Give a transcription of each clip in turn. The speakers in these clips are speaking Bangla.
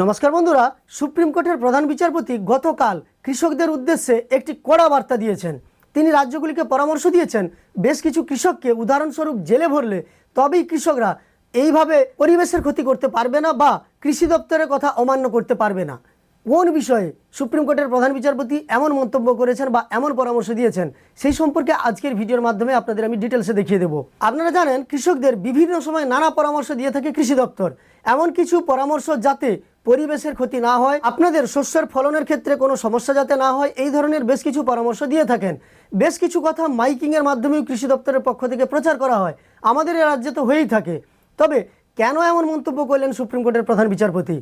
নমস্কার বন্ধুরা, সুপ্রিম কোর্টের প্রধান বিচারপতি গতকাল কৃষকদের উদ্দেশ্যে একটি কড়া বার্তা দিয়েছেন। তিনি রাজ্যগুলিকে পরামর্শ দিয়েছেন, বেশ কিছু কৃষককে উদাহরণস্বরূপ জেলে ভরলে তবেই কৃষকরা এইভাবে পরিবেশের ক্ষতি করতে পারবে না বা কৃষি দপ্তরের কথা অমান্য করতে পারবে না। কোন বিষয়ে সুপ্রিম কোর্টের প্রধান বিচারপতি এমন মন্তব্য করেছেন বা এমন পরামর্শ দিয়েছেন, সেই সম্পর্কে আজকের ভিডিওর মাধ্যমে আপনাদের আমি ডিটেলসে দেখিয়ে দেবো। আপনারা জানেন, কৃষকদের বিভিন্ন সময় নানা পরামর্শ দিয়ে থাকে কৃষি দপ্তর। এমন কিছু পরামর্শ যাতে পরিবেশের ক্ষতি না হয়, আপনাদের শস্যের ফলনের ক্ষেত্রে কোনো সমস্যা যাতে না হয়, এই ধরনের বেশ কিছু পরামর্শ দিয়ে থাকেন। বেশ কিছু কথা মাইকিংয়ের মাধ্যমেও কৃষি দপ্তরের পক্ষ থেকে প্রচার করা হয়। আমাদের এ রাজ্যে তো হয়েই থাকে। তবে কেন এমন মন্তব্য করলেন সুপ্রিম কোর্টের প্রধান বিচারপতি?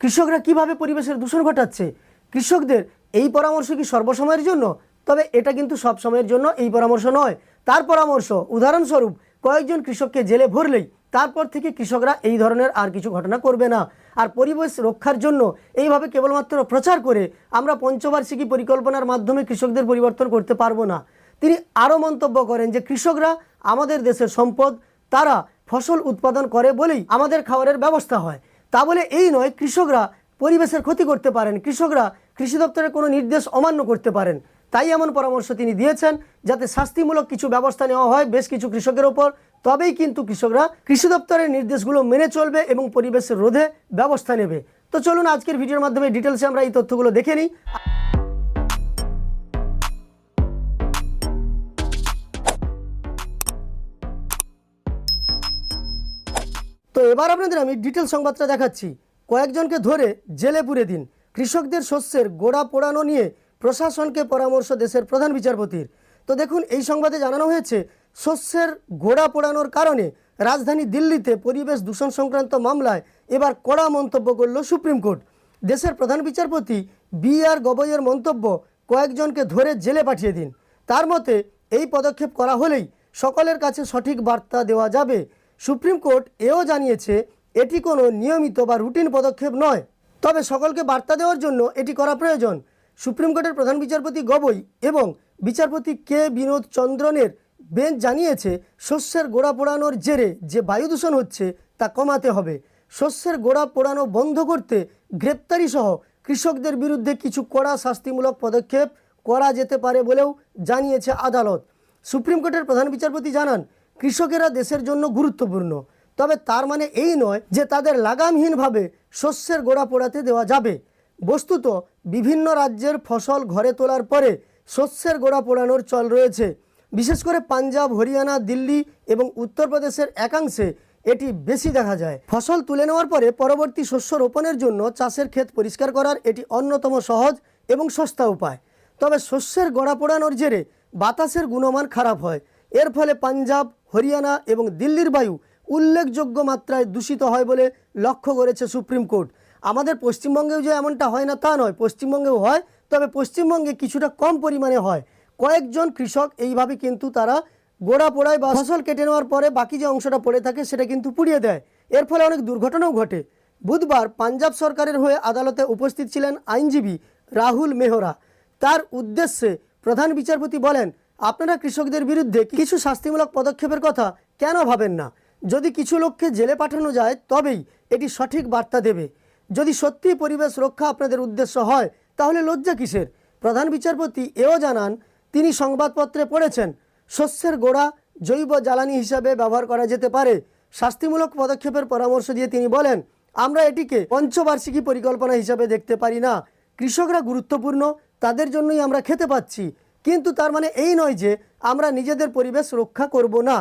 কৃষকরা কীভাবে পরিবেশের দূষণ ঘটাচ্ছে? কৃষকদের এই পরামর্শ কি সর্বসময়ের জন্য? তবে এটা কিন্তু সব সময়ের জন্য এই পরামর্শ নয়। তার পরামর্শ, উদাহরণস্বরূপ, কয়েকজন কৃষককে জেলে ভরলেই, তারপর থেকে কৃষকরা এই ধরনের আর কিছু ঘটনা করবে না। আর পরিবেশ রক্ষার জন্য এইভাবে কেবলমাত্র প্রচার করে আমরা পঞ্চবার্ষিকী পরিকল্পনার মাধ্যমে কৃষকদের পরিবর্তন করতে পারব না। তিনি আরও মন্তব্য করেন যে কৃষকরা আমাদের দেশের সম্পদ, তারা ফসল উৎপাদন করে বলেই আমাদের খাবারের ব্যবস্থা হয়। তা বলে এই নয়, কৃষকরা পরিবেশের ক্ষতি করতে পারেন, কৃষকরা কৃষি দপ্তরের কোনো নির্দেশ অমান্য করতে পারেন। তাই এমন পরামর্শ তিনি দিয়েছেন যাতে শাস্তিমূলক কিছু ব্যবস্থা নেওয়া হয় বেশ কিছু কৃষকের ওপর। তবেই কিন্তু কৃষকরা কৃষি দপ্তরের নির্দেশগুলো মেনে চলবে এবং পরিবেশের রোধে ব্যবস্থা নেবে। তো চলুন আজকের ভিডিওর মাধ্যমে ডিটেলসে আমরা এই তথ্যগুলো দেখে নিই। তো এবার আপনাদের আমি ডিটেল সংবাদটা দেখাচ্ছি। কয়েকজনকে ধরে জেলে পুরে দিন। কৃষকদের শস্যের গোড়া পোড়ানো নিয়ে প্রশাসনকে পরামর্শ দেশের প্রধান বিচারপতির। তো দেখুন, এই সংবাদে জানানো হয়েছে শস্যের গোড়া পোড়ানোর কারণে রাজধানী দিল্লিতে পরিবেশ দূষণ সংক্রান্ত মামলায় এবার কড়া মন্তব্য করল সুপ্রিম কোর্ট। দেশের প্রধান বিচারপতি বি আর গবইয়ের মন্তব্য কয়েকজনকে ধরে জেলে পাঠিয়ে দিন। তার মতে, এই পদক্ষেপ করা হলেই সকলের কাছে সঠিক বার্তা দেওয়া যাবে। সুপ্রিম কোর্ট এও জানিয়েছে, এটি কোনো নিয়মিত বা রুটিন পদক্ষেপ নয়। তবে সকলকে বার্তা দেওয়ার জন্য এটি করা প্রয়োজন। সুপ্রিম কোর্টের প্রধান বিচারপতি গবই এবং বিচারপতি কে. বিনোদ চন্দ্রনের বেঞ্চ জানিয়েছে, শস্যের গোড়া পোড়ানোর জেরে যে বায়ু দূষণ হচ্ছে তা কমাতে হবে। শস্যের গোড়া পোড়ানো বন্ধ করতে গ্রেপ্তারি সহ কৃষকদের বিরুদ্ধে কিছু কড়া শাস্তিমূলক পদক্ষেপ করা যেতে পারে বলেও জানিয়েছে আদালত। সুপ্রিম কোর্টের প্রধান বিচারপতি জানান, কৃষকেরা দেশের জন্য গুরুত্বপূর্ণ। তবে তার মানে এই নয় যে তাদের লাগামহীনভাবে শস্যের গোড়া পোড়াতে দেওয়া যাবে। বস্তুত বিভিন্ন রাজ্যের ফসল ঘরে তোলার পরে শস্যের গোড়া পোড়ানোর চল রয়েছে। বিশেষ করে পাঞ্জাব, হরিয়ানা, দিল্লি এবং উত্তরপ্রদেশের একাংশে এটি বেশি দেখা যায়। ফসল তুলে নেওয়ার পরে পরবর্তী শস্য রোপণের জন্য চাষের ক্ষেত পরিষ্কার করার এটি অন্যতম সহজ এবং সস্তা উপায়। তবে শস্যের গোড়া পোড়ানোর জেরে বাতাসের গুণমান খারাপ হয়। এর ফলে পাঞ্জাব, হরিয়ানা এবং দিল্লির বায়ু উল্লেখযোগ্য মাত্রায় দূষিত হয় বলে লক্ষ্য করেছে সুপ্রিম কোর্ট। আমাদের পশ্চিমবঙ্গেও যে এমনটা হয় না তা নয়, পশ্চিমবঙ্গেও হয়, তবে পশ্চিমবঙ্গে কিছুটা কম পরিমাণে হয়। কয়েকজন কৃষক এইভাবে কিন্তু তারা গোড়া পোড়ায় বা ফসল কেটে নেওয়ার পরে বাকি যে অংশটা পড়ে থাকে সেটা কিন্তু পুড়িয়ে দেয়। এর ফলে অনেক দুর্ঘটনাও ঘটে। বুধবার পাঞ্জাব সরকারের হয়ে আদালতে উপস্থিত ছিলেন আইনজীবী রাহুল মেহরা। তার উদ্দেশ্যে প্রধান বিচারপতি বলেন, আপনারা কৃষকদের বিরুদ্ধে কিছু শাস্তিমূলক পদক্ষেপের কথা কেন ভাবেন না? যদি কিছু লোককে জেলে পাঠানো যায়, তবেই এটি সঠিক বার্তা দেবে। যদি সত্যি পরিবেশ রক্ষা আপনাদের উদ্দেশ্য হয়, তাহলে লজ্জা কিসের? প্রধান বিচারপতি এও জানান তিনি সংবাদপত্রে পড়েছেন, শস্যের গোড়া জৈব জ্বালানি হিসাবে ব্যবহার করা যেতে পারে। শাস্তিমূলক পদক্ষেপের পরামর্শ দিয়ে তিনি বলেন, আমরা এটিকে পঞ্চবার্ষিকী পরিকল্পনা হিসাবে দেখতে পারি না। কৃষকরা গুরুত্বপূর্ণ, তাদের জন্যই আমরা খেতে পাচ্ছি। কিন্তু তার মানে এই নয় যে আমরা নিজেদের পরিবেশ রক্ষা করব না।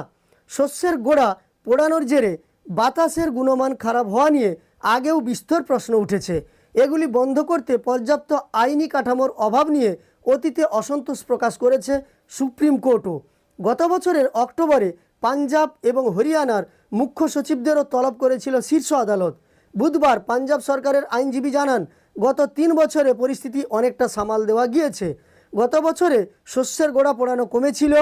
শস্যের গোড়া পোড়ানোর জেরে বাতাসের গুণমান খারাপ হওয়া নিয়ে আগেও বিস্তর প্রশ্ন উঠেছে। এগুলি বন্ধ করতে পর্যাপ্ত আইনি কাঠামোর অভাব নিয়ে অতীতে অসন্তোষ প্রকাশ করেছে সুপ্রিম কোর্টও। গত বছরের অক্টোবরে পাঞ্জাব এবং হরিয়ানার মুখ্য সচিবদেরও তলব করেছিল শীর্ষ আদালত। বুধবার পাঞ্জাব সরকারের আইনজীবী জানান, গত তিন বছরে পরিস্থিতি অনেকটা সামাল দেওয়া গিয়েছে। গত বছরে শস্যের গোড়া পোড়ানো কমেছিল,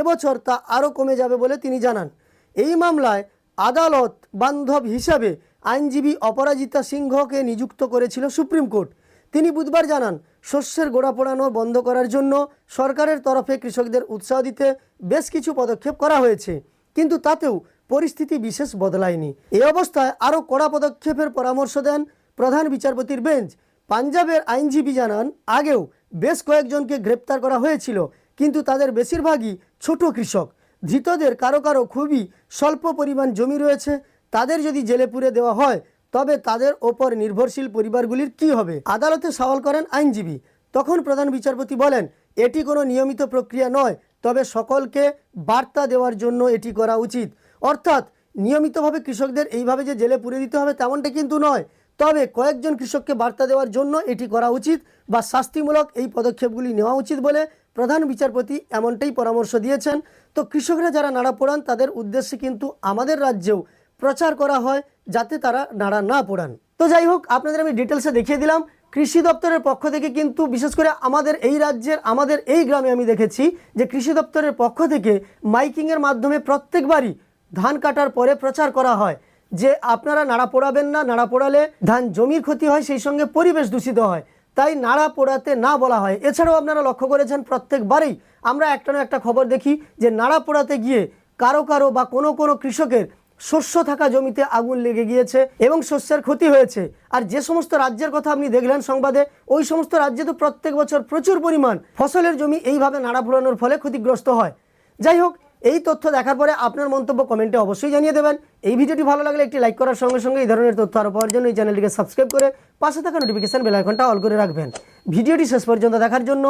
এবছর তা আরও কমে যাবে বলে তিনি জানান। এই মামলায় আদালত বান্ধব হিসাবে আইনজীবী অপরাজিতা সিংহকে নিযুক্ত করেছিল সুপ্রিম কোর্ট। তিনি বুধবার জানান, শস্যের গোড়া পোড়ানো বন্ধ করার জন্য সরকারের তরফে কৃষকদের উৎসাহ দিতে বেশ কিছু পদক্ষেপ করা হয়েছে, কিন্তু তাতেও পরিস্থিতি বিশেষ বদলায়নি। এই অবস্থায় আরও কড়া পদক্ষেপের পরামর্শ দেন প্রধান বিচারপতির বেঞ্চ। পাঞ্জাবের আইনজীবী জানান, আগেও বেশ কয়েকজনকে গ্রেপ্তার করা হয়েছিল, কিন্তু তাদের বেশিরভাগই ছোট কৃষক। ধৃতদের কারও কারও খুবই স্বল্প পরিমাণ জমি রয়েছে, তাদের যদি জেলে পুরে দেওয়া হয় তবে তাদের ওপর নির্ভরশীল পরিবারগুলির কি হবে? আদালতে সওয়াল করেন আইনজীবী। তখন প্রধান বিচারপতি বলেন, এটি কোনো নিয়মিত প্রক্রিয়া নয়, তবে সকলকে বার্তা দেওয়ার জন্য এটি করা উচিত। অর্থাৎ, নিয়মিতভাবে কৃষকদের এইভাবে যে জেলে পুরে দিতে হবে তেমনটা কিন্তু নয়, তবে কয়েকজন কৃষককে বার্তা দেওয়ার জন্য এটি করা উচিত বা শাস্তিমূলক এই পদক্ষেপগুলি নেওয়া উচিত বলে প্রধান বিচারপতি এমনটাই পরামর্শ দিয়েছেন। তো কৃষকরা যারা নাড়া পোড়ান, তাদের উদ্দেশ্যে কিন্তু আমাদের রাজ্যেও প্রচার করা হয় যাতে তারা নাড়া না পোড়ান। তো যাই হোক, আপনাদের আমি ডিটেলসে দেখিয়ে দিলাম। কৃষি দপ্তরের পক্ষ থেকে কিন্তু, বিশেষ করে আমাদের এই রাজ্যের, আমাদের এই গ্রামে আমি দেখেছি যে কৃষি দপ্তরের পক্ষ থেকে মাইকিংয়ের মাধ্যমে প্রত্যেকবারই ধান কাটার পরে প্রচার করা হয় যে আপনারা নাড়া পোড়াবেন না, নাড়া পোড়ালে ধান জমির ক্ষতি হয়, সেই সঙ্গে পরিবেশ দূষিত হয়। তাই নাড়া পোড়াতে না বলা হয়। এছাড়াও আপনারা লক্ষ্য করেছেন, প্রত্যেকবারেই আমরা একটা না একটা খবর দেখি যে নাড়া পোড়াতে গিয়ে কারও কারও বা কোনো কোনো কৃষকের শস্য থাকা জমিতে আগুন লেগে গিয়েছে এবং শস্যের ক্ষতি হয়েছে। আর যে সমস্ত রাজ্যের কথা আপনি দেখলেন সংবাদে, ওই সমস্ত রাজ্যে তো প্রত্যেক বছর প্রচুর পরিমাণ ফসলের জমি এইভাবে নাড়া পোড়ানোর ফলে ক্ষতিগ্রস্ত হয়। যাই হোক, এই তথ্য দেখার পরে আপনার মন্তব্য কমেন্টে অবশ্যই জানিয়ে দেবেন। এই ভিডিওটি ভালো লাগলে একটি লাইক করার সঙ্গে সঙ্গে এই ধরনের তথ্য আরও পাওয়ার জন্য এই চ্যানেলটিকে সাবস্ক্রাইব করে পাশে থাকা নোটিফিকেশন বেল আইকনটা অল করে রাখবেন। ভিডিওটি শেষ পর্যন্ত দেখার জন্য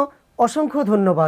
অসংখ্য ধন্যবাদ।